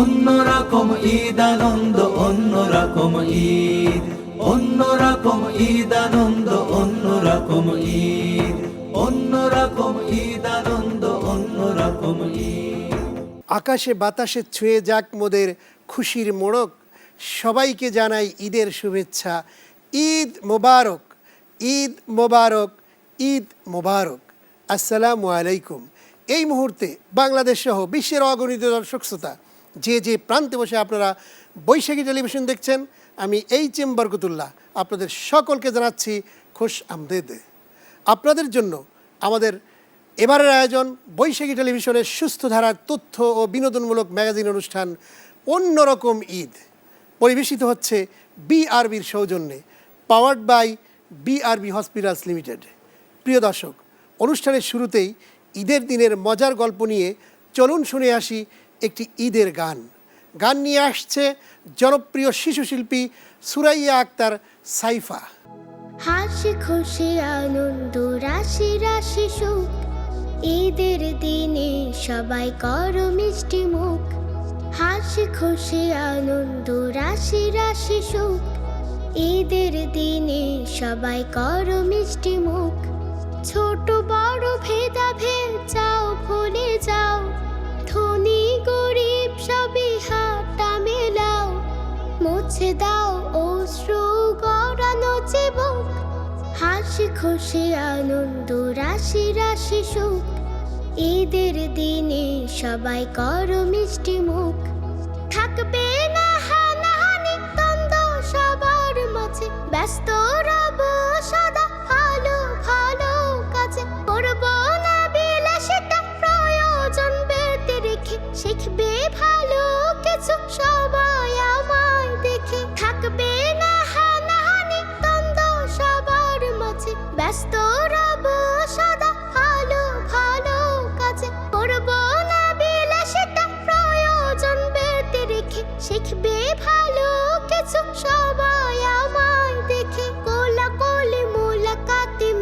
অন্যরকম ঈদ আনন্দ অন্যরকম ঈদ। অন্যরকম ঈদ আনন্দ অন্যরকম ঈদ। অন্যরকম ঈদ আনন্দ অন্যরকম ঈদ। আকাশে বাতাসে ছুঁয়ে যাক মোদের খুশির মোড়ক। সবাইকে জানাই ঈদের শুভেচ্ছা। ঈদ মোবারক ঈদ মোবারক ঈদ মোবারক। আসসালামু আলাইকুম। এই মুহূর্তে বাংলাদেশ সহ বিশ্বের অগণিত দর্শক শ্রোতা যে যে প্রান্তে বসে আপনারা বৈশাখী টেলিভিশন দেখছেন, আমি এই চেম্বার বরকতুল্লাহ আপনাদের সকলকে জানাচ্ছি খুশ আমদেদ। আপনাদের জন্য আমাদের এবারের আয়োজন বৈশাখী টেলিভিশনের সুস্থ ধারার তথ্য ও বিনোদনমূলক ম্যাগাজিন অনুষ্ঠান অন্যরকম ঈদ। পরিবেশিত হচ্ছে বিআরবির সৌজন্যে, powered by BRB hospitals limited. প্রিয় দর্শক, অনুষ্ঠানের শুরুতেই ঈদের দিনের মজার গল্প নিয়ে চলুন শুনে আসি একটি ঈদের গান। গান নিয়ে আসছে জনপ্রিয় শিশু শিল্পী সুরাইয়া আক্তার সাইফা। হাসি খুশি, আনন্দ, রাশি রাশি সুখ। ঈদের দিনে সবাই করো মিষ্টি মুখ। হাসি খুশি, আনন্দ, রাশি রাশি সুখ। ঈদের দিনে সবাই করো মিষ্টি মুখ। ছোট বড় ভেদাভেদ যাও ভুলে যাও। গরিব সবই হাতটা মেলাও, মুছে দাও অশ্রু গড়ানো জীবন। হাসি খুশি, আনন্দ, রাশি রাশি সুখ, ঈদের দিনে সবাই করো মিষ্টি মুখ। থাকবে না হানাহানি, দ্বন্দ্ব সবার মাঝে, ব্যস্ত না শিখবে ভালো কিছু সবাই দেখে। মোলাকাতে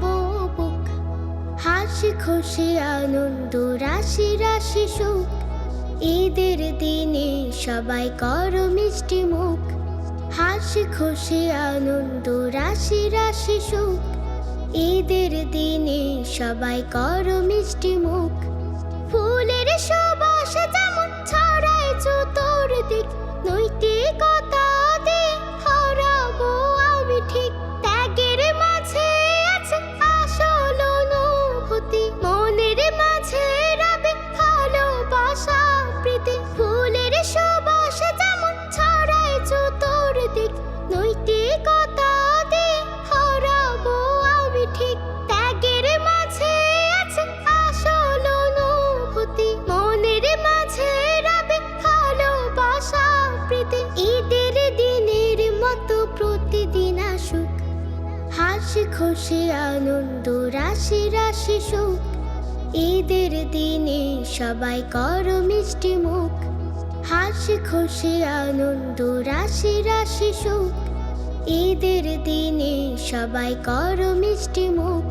বুক। হাসি খুশি, আনন্দ, রাশি রাশি সুখ। ঈদের দিনে সবাই করো মিষ্টি মুখ। হাসি খুশি, আনন্দ, রাশি রাশি সুখ। ঈদের দিনে সবাই করো মিষ্টি মুখ। ফুলের সুবাস যেমন ছড়ায় চতুর্দিক। দিক নৈতিকতা সবাই করো মিষ্টি মুখ। হাসি খুশি, আনন্দ, রাশি রাশি সুখ। ঈদের দিনে সবাই করো মিষ্টি মুখ।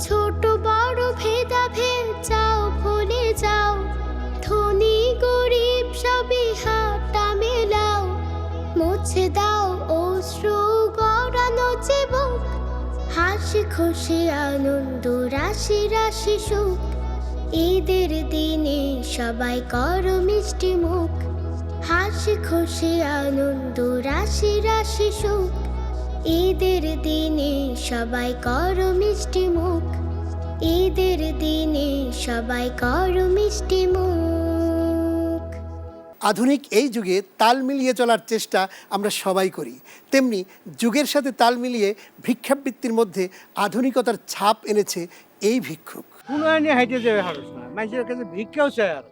ছোট, বড় ভেদা ভেদ যাও ভুলে যাও। ধনী, গরিব সবই হাতটা মেলাও। মুছে দাও অশ্রু, গড়ানো জীবন হাসি খুশি, আনন্দ, রাশি রাশি সুখ। ঈদের দিনে সবাই করো মিষ্টি মুখ। হাসি খুশি, আনন্দ, রাশি রাশি সুখ। ঈদের দিনে সবাই করো মিষ্টি মুখ। ঈদের দিনে সবাই করো মিষ্টি মুখ। আধুনিক এই যুগে তাল মিলিয়ে চলার চেষ্টা আমরা সবাই করি। তেমনি যুগের সাথে তাল মিলিয়ে ভিক্ষাবৃত্তির মধ্যে আধুনিকতার ছাপ এনেছে এই ভিক্ষুক। কোনো আইনে হাইটে যাবে হারস না। মানুষের কাছে ভিক্ষাও চায় আর।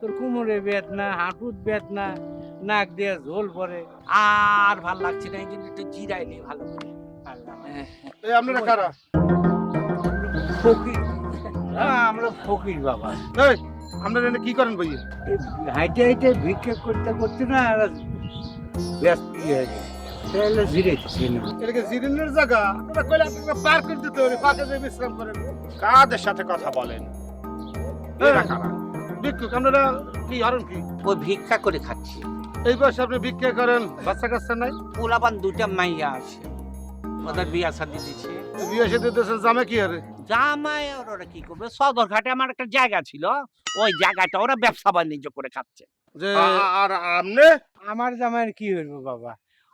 তোর কোমরে বেদনা হাঁটুত বেদনা নাক দিয়ে ঝোল পরে আর ভালো লাগছে না কিন্তু একটু জিরাই নেই ভালো করে। এই আপনারা কারা? ফকির। আমরা ফকির বাবা। এই আপনারা এনে কি করেন এই হাইটে হাইটে ভিক্ষা করতে করতে না আর ব্যস্ত হয়ে যায়। তাহলে জিরেছি এটাকে জিরিনের জায়গা। আপনারা কইলে আপনারা পার করে দিতে হবে পাকে যে বিশ্রাম করেন। কাদের সাথে কথা বলেন? এরা কারা? ভিক্ষুক আপনারা কি হরেন কি? ওই ভিক্ষা করে খাচ্ছি। এই বয়সে আপনি ভিক্ষা করেন বাচ্চা কাচ্চা নাই? পোলাপান দুটা মাইয়া আছে। ওদের বিয়া শাদি জামে কি জামাই আর ওরা কি করবে? সদর ঘাটে আমার একটা জায়গা ছিল। ওই জায়গাটা ওরা ব্যবসা বাণিজ্য করে খাচ্ছে। যে আর আপনি আমার জামাইয়ের কি হইব বাবা?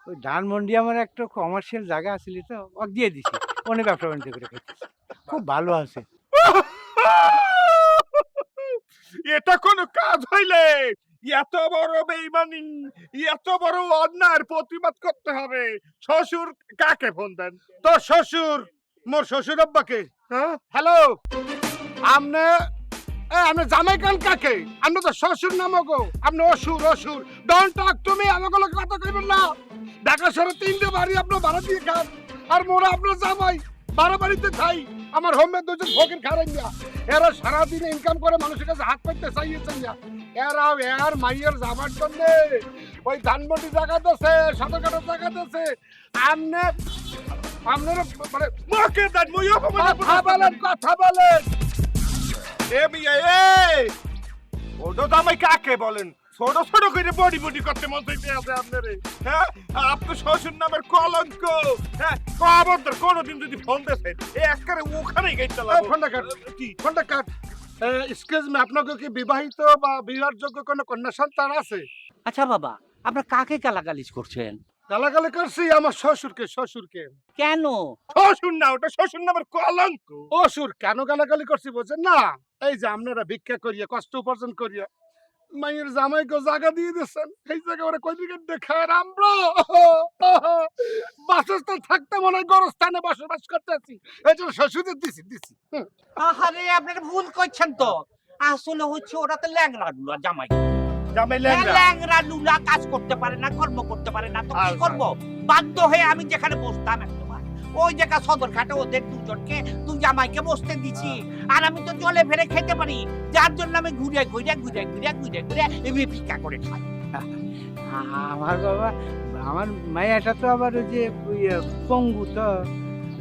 ওই ধানমন্ডি আমার একটা কমার্শিয়াল জায়গা আছিল তো ওক দিয়ে দিছি। অনেক ব্যবসা বাণিজ্য করে খেতেছি খুব ভালো আছে। এটা কোনো কাজ হইলে এত বড় বেইমানি এত বড় অন্যায়ের প্রতিবাদ করতে হবে। শ্বশুর কাকে ফোন দেন? তো শ্বশুর মোর শ্বশুর আব্বাকে। হ্যাঁ? হ্যালো এ আপনি জামাই কান কাকে? আপনি তো শ্বশুর নামো গো। আপনি অসুর অসুর। ডোন্ট টক টু মি আমাকে লোক কথা কইবেন না। ঢাকা শহরে তিনটে বাড়ি আপনার ভাড়া দিয়ে খান। আর মোরা আপনার জামাই বারো বাড়িতে খাই। আমার হোমে দুজন ফকির খারাই না এরা সারাদিন ইনকাম করে মানুষের কাছে হাত পাইতে চাইয়েছেন না। এরা এর মাইয়ের জামার জন্য ওই ধানমন্ডি জায়গা দিয়েছে সদরঘাটের জায়গা দিয়েছে আমনে আপনারা মানে মুখে দেন, মুই কথা বলেন কথা বলেন। এ মিয়া এ! ছোট জামাই কাকে বলেন? ছোট ছোট করে বডি বডি করতে মন চাইতে আছে আপনারে। হ্যাঁ? আপনার শ্বশুর নামের কলঙ্ক। হ্যাঁ? কবর কোনোদিন যদি ফোন একবারে ওখানেই এই ফোনটা কাট। কি? ফোনটা কাট। এক্সকিউজ মি আপনাকে কি বিবাহিত বা বিবাহযোগ্য কোনো কন্যা সন্তান আছে? আচ্ছা বাবা আপনার কাকে গালাগালিজ করছেন? গালাগালি করছি আমার শ্বশুরকে শ্বশুরকে। কেন? শ্বশুর না ওটা শ্বশুর নামের কলঙ্ক। অসুর কেন গালাগালি করছি বলছেন না? এই যে আপনারা ভিক্ষা করিয়া কষ্ট উপার্জন করিয়া মায়ের জামাইকে জায়গা দিয়ে দিচ্ছেন এই জায়গা ওরা কই দিকে দেখায়? আমরা বাসস্থান থাকতে মনে হয় গরস্থানে বসবাস করতে আছি। এই জন্য শ্বশুরদের দিছি দিছি। আহারে আপনারা ভুল করছেন তো। আসলে হচ্ছে ওরা তো ল্যাংড়া লুলা জামাই। জামাই হ্যাঁ, ল্যাংড়া ল্যাংড়া লুলা কাজ করতে পারে না কর্ম করতে পারে না তো কি। করব? বাধ্য হয়ে আমি যেখানে বসতাম একবার ওই জায়গা সদর ঘাটে ওদের দুজনকে দুই জামাইকে বসতে দিছি। আর আমি তো জলে ফেলে খেতে পারি। যার জন্য আমি ঘুরে ঘুরে ঘুরে ঘুরে ঘুরে ঘুরে এমনি ভিক্ষা করে খাই। আমার বাবা, আমার মায়াটা তো আবার ওই যে পঙ্গু তো,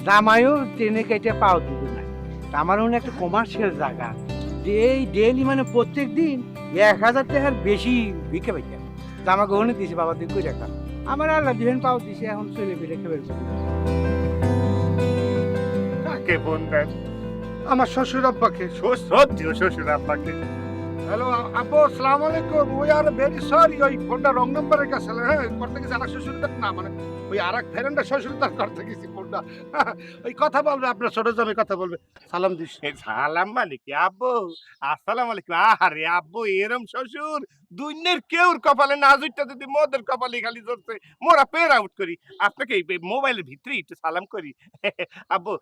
জামাইও ট্রেনে কেটে পাও দিত না। আমার মনে একটা কমার্শিয়াল জায়গা। এই ডেলি মানে প্রত্যেক দিন এক হাজার টাকার বেশি বিকে পাইতাম আমাকে ওখানে দিয়েছে বাবা দিন কই রাখা আমার আল্লাহ দিবেন পাও দিছে, এখন চলে ফিরে খেয়ে কাকে ফোন দেন আমার শ্বশুর আব্বাকে। সত্যি শ্বশুর আপনাকে হ্যালো আব্বু আসসালামু আলাইকুম। উই আর ভেরি সরি ওই ফোনটা রং নাম্বারে গেছে হ্যাঁ করতে গেছে আরেক শ্বশুর না মানে ওই আরেক ফ্রেন্ডের শ্বশুর তার করতে গেছি ফোনটা। ওই কথা বলবে আপনার ছোট জমি কথা বলবে। সালাম দিস। সালাম মানে কি আব্বু আসসালাম আলাইকুম। আরে আব্বু এরম শ্বশুর। দুনিয়ার কেউর কপালে না জুইটা যদি মোদের কপালে খালি ধরছে মোরা পের আউট করি। আপনাকে মোবাইলের ভিতরে একটু সালাম করি। আব্বু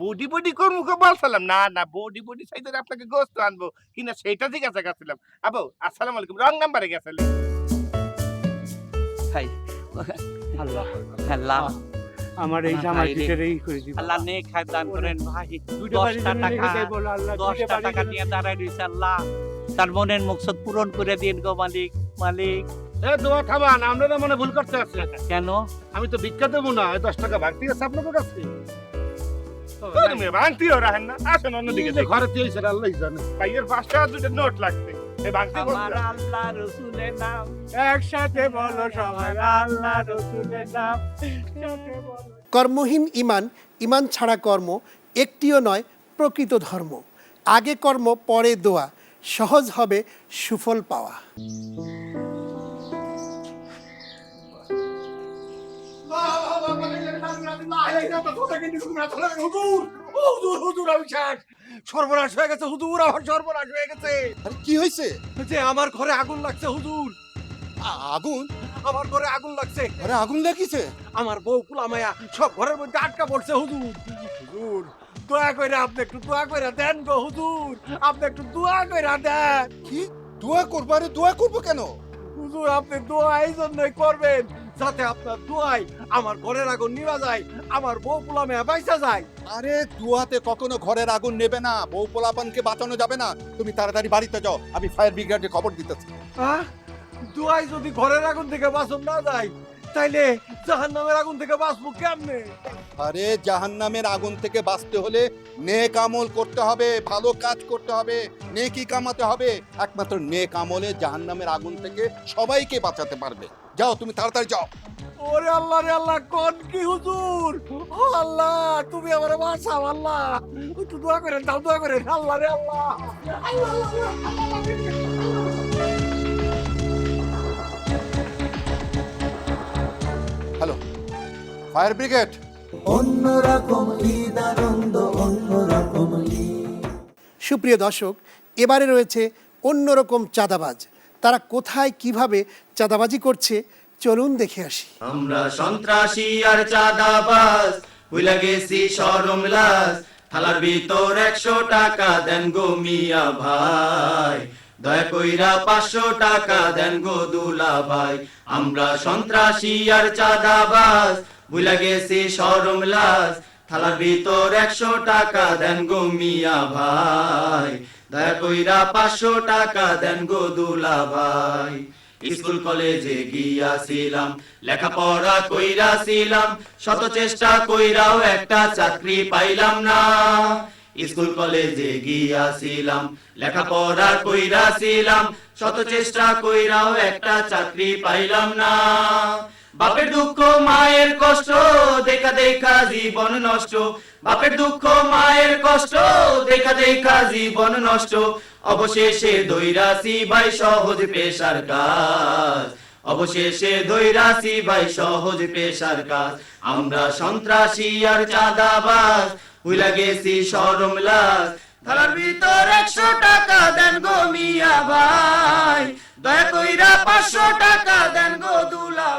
বডি বডি করব বল সালাম না না বডি বডি সাইজের আপনাকে গোস্ত আনব। কিনা সেটা ঠিক আছে গেছিলাম। আব্বু আসসালাম আলাইকুম। রং নাম্বারে গেছিলাম খাই আল্লাহ। আল্লাহ। আমার এই আমার এই করে দিব। আল্লাহ নেক খায় দান করেন ভাই। টাকা টাকা নিয়ে দাঁড়ায় আল্লাহ। তার মনের মকসদ পূরণ করে দিন গো মালিক মালিক। এ দোয়া খাবান আপনারা মনে ভুল করতে আছে। কেন? আমি তো ভিক্ষা দেবো না এই দশ টাকা ভাগতি আছে আপনাদের কাছে। তুমি ভাঙতিও রাখেন না। আসেন অন্যদিকে এই যে দেখি। আল্লাহ জানে ভাইয়ের পাঁচটা দুটো নোট লাগবে। এই ভাঙতি আমার আল্লাহ রসুলের নাম। একসাথে বলো সবাই আল্লাহ রসুলের নাম। কর্মহীন ইমান ইমান ছাড়া কর্ম একটিও নয় প্রকৃত ধর্ম। আগে কর্ম পরে দোয়া। সহজ হবে সুফল পাওয়া। সর্বনাশ হয়ে গেছে হুজুর আমার সর্বনাশ হয়ে গেছে। কি হয়েছে? যে আমার ঘরে আগুন লাগছে হুজুর। আগুন? আমার ঘরে আগুন লাগছে। আরে আগুন লাগিছে আমার বউ কুলামায়া সব ঘরের মধ্যে আটকা পড়ছে হুজুর। হুজুর দয়া করে আপনি একটু দয়া করে দেন গো হুজুর। আপনি একটু দোয়া করে দেন। কি? দোয়া করব? আরে দোয়া করব কেন? হুজুর আপনি দোয়া এই জন্যই করবেন। যাতে আপনার দোয়াই আমার ঘরের আগুন নিভা যায় আমার বউ কুলামায়া বাইসা যায়। আরে দোয়াতে কখনো ঘরের আগুন নেবে না। বউ পোলাপানকে বাঁচানো যাবে না। তুমি তাড়াতাড়ি বাড়িতে যাও। আমি ফায়ার ব্রিগেডে খবর দিতেছি। হ্যাঁ দোয়াই যদি ঘরের আগুন থেকে বাঁচন না যায় তাইলে জাহান নামের আগুন থেকে বাঁচবো কেমনে? আরে জাহান্নামের আগুন থেকে বাঁচতে হলে নেক আমল করতে হবে ভালো কাজ করতে হবে নেকি কামাতে হবে। একমাত্র নেক আমলে জাহান্নামের আগুন থেকে সবাইকে বাঁচাতে পারবে। যাও তুমি তাড়াতাড়ি যাও। ওরে আল্লাহ রে আল্লাহ কোন কি হুজুর? আল্লাহ তুমি আমার বাঁচাও আল্লাহ। একটু দোয়া করেন দাও দোয়া করেন। আল্লাহ রে আল্লাহ। Hello fire brigade. অন্যরকম ঈদ আনন্দ অন্যরকম সুপ্রিয় দর্শক এবারে রয়েছে অন্যরকম চাঁদাবাজ। তারা কোথায় কীভাবে চাঁদাবাজি করছে, চলুন দেখে আসি। আমরা সন্ত্রাসী আর চাঁদাবাজ ভুলে গেছি সরম লাজ থালার ভিতর একশো টাকা দেন গো মিয়া ভাই। দয়া কইরা পাঁচশো টাকা দেন গো দুলা ভাই। আমরা সন্ত্রাসী আর চাঁদাবাজ ভুলে গেছি সরম লাজ থালার ভিতর একশো টাকা দেন গো মিয়া ভাই। দয়া কইরা পাঁচশো টাকা দেন গো দুলা ভাই স্কুল কলেজে গিয়াছিলাম, লেখাপড়া কইরাছিলাম, শত চেষ্টা কইরাও একটা চাকরি পাইলাম না। স্কুল কলেজে গিয়াছিলাম, লেখাপড়া কইরাছিলাম, শত চেষ্টা কইরাও একটা চাকরি পাইলাম না। বাপের দুঃখ, মায়ের কষ্ট, দেখা দেখা জীবন নষ্ট। বাপের দুঃখ, মায়ের কষ্ট, দেখা দেখা জীবন নষ্ট। অবশেষে দৈরাসি ভাই সহজ পেশার কাজ। অবশেষে দৈরাসি ভাই সহজ পেশার কাজ। আমরা সন্ত্রাসী আর চাঁদাবাজ ভুলা গেছি সরম লাজ থালার ভিতর একশো টাকা দেন গো মিয়া ভাই। দয়া কইরা পাঁচশো টাকা দেন গো দুলা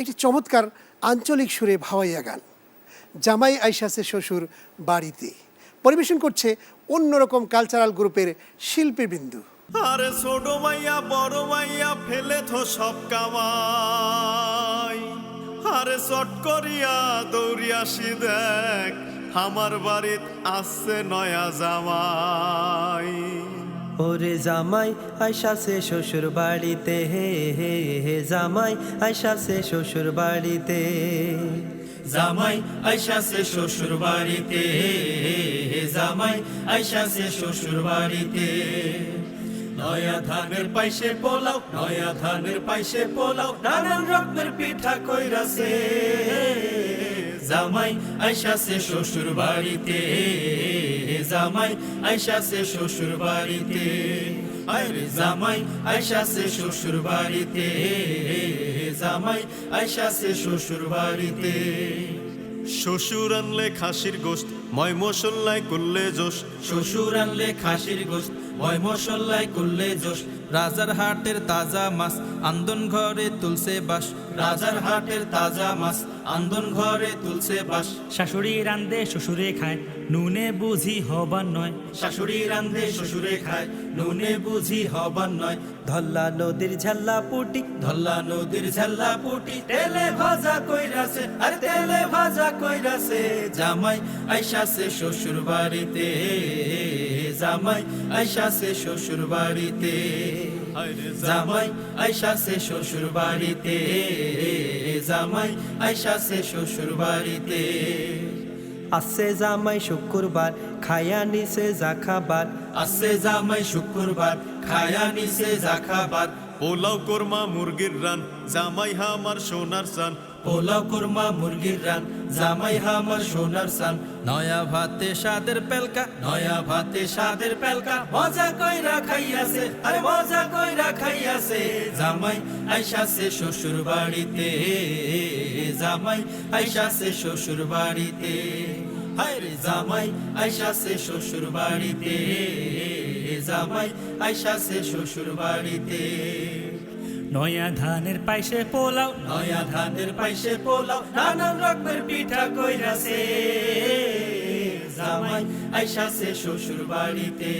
একটি চমৎকার আঞ্চলিক সুরে ভাওয়াইয়া গান। জামাই আইসাসে শ্বশুর বাড়িতে। পরিবেশন করছে অন্যরকম কালচারাল গ্রুপের শিল্পীবৃন্দু। আরে ছোট মাইয়া বড় মাইয়া ফেলে থো সব কামাই। আরে চট করিয়া দৌড়িয়াসি দেখ, আমার বাড়িত আসছে নয়া জামাই। ওরে জামাই আইসাছে শ্বশুর বাড়িতে, হে হে হে জামাই আইসাছে শ্বশুর বাড়িতে। জামাই আইসাছে শ্বশুর বাড়িতে, হে জামাই আইসাছে শ্বশুর বাড়িতে। নয়া ধানের পাইসে পোলাও, নয়া ধানের পাইসে পোলাও, নানান রকমের পিঠা কইরাছে জামাই আইসাছে শ্বশুর বাড়িতে। জামাই আইসাছে শ্বশুর বাড়িতে। আরে জামাই আইসাছে শ্বশুর বাড়িতে। জামাই আইসাছে শ্বশুর বাড়িতে। শ্বশুর আনলে খাসির গোস্ত ময় মশল্লায় করলে জোশ শ্বশুর আনলে খাসির গোস্ত ময় মশল্লায় করলে জোশ রাজার হাটের তাজা মাছ আন্দন ঘরে তুলছে বাস। রাজার হাটের তাজা মাছ আন্দন ঘরে তুলছে বাস। শাশুড়ি রান্দে শ্বশুরে খায় নুনে বুঝি হবার নয়। শাশুড়ি রান্ধে শ্বশুরে খায় নুনে বুঝি হবার নয়। ধল্লা নদীর ঝাল্লা পুটি ধল্লা নদীর ঝাল্লা পুটি তেলে ভাজা কইরাছে আর তেলে ভাজা কইরাছে জামাই আইসাছে শ্বশুর বাড়িতে জামাই আইসাছে শ্বশুর বাড়িতে জামাই আয়সা সে শ্বশুর বাড়িতে। জামাই আয়সা সে শ্বশুর বাড়িতে। আসে জামাই শুক্রবার, খায়া নিছে যা খাবার। আসে জামাই শুক্রবার, খায়া নিছে যা খাবার। পোলাও কোরমা, মুরগির রান। জামাই হামার সোনার সান পোলাও কুরমা, মুরগির রান, জামাই হামার সোনার সান। নয়া ভাতে সাদের পেলকা, নয়া ভাতে সাদের পেলকা, মজা কইরা খাইয়াছে, আরে মজা কইরা খাইয়াছে। জামাই আইসাছে শ্বশুর বাড়িতে, জামাই আইসাছে শ্বশুর বাড়িতে। হায় রে জামাই আইসাছে শ্বশুর বাড়িতে, জামাই আইসাছে শ্বশুর বাড়িতে। নয়া ধানের পাইসে পোলাও, নয়া ধানের পাইসে পোলাও, নানান রকমের পিঠা কইরাছে। জামাই আইসাছে শ্বশুর বাড়িতে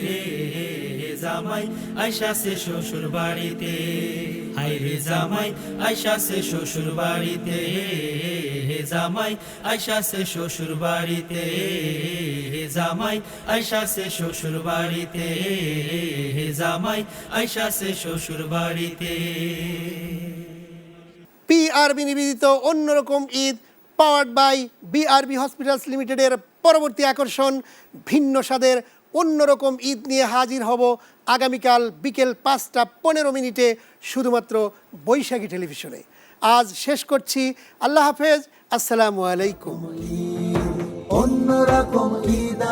জামাই আইসাছে শ্বশুর বাড়িতে। আইরে জামাই আইসাছে শ্বশুর বাড়িতে জামাই আইসাছে শ্বশুর বাড়িতে। জামাই আইসাছে শ্বশুর বাড়িতে। জামাই আইসাছে শ্বশুর বাড়িতে। পিআরবি নিবেদিত অন্যরকম Eid powered by BRB hospitals লিমিটেডের পরবর্তী আকর্ষণ, ভিন্ন স্বাদের অন্যরকম ঈদ নিয়ে হাজির হব আগামীকাল বিকেল পাঁচটা পনেরো মিনিটে, শুধুমাত্র বৈশাখী টেলিভিশনে। আজ শেষ করছি। আল্লাহ হাফেজ। আসসালামু আলাইকুম। অন্যরকম ঈদ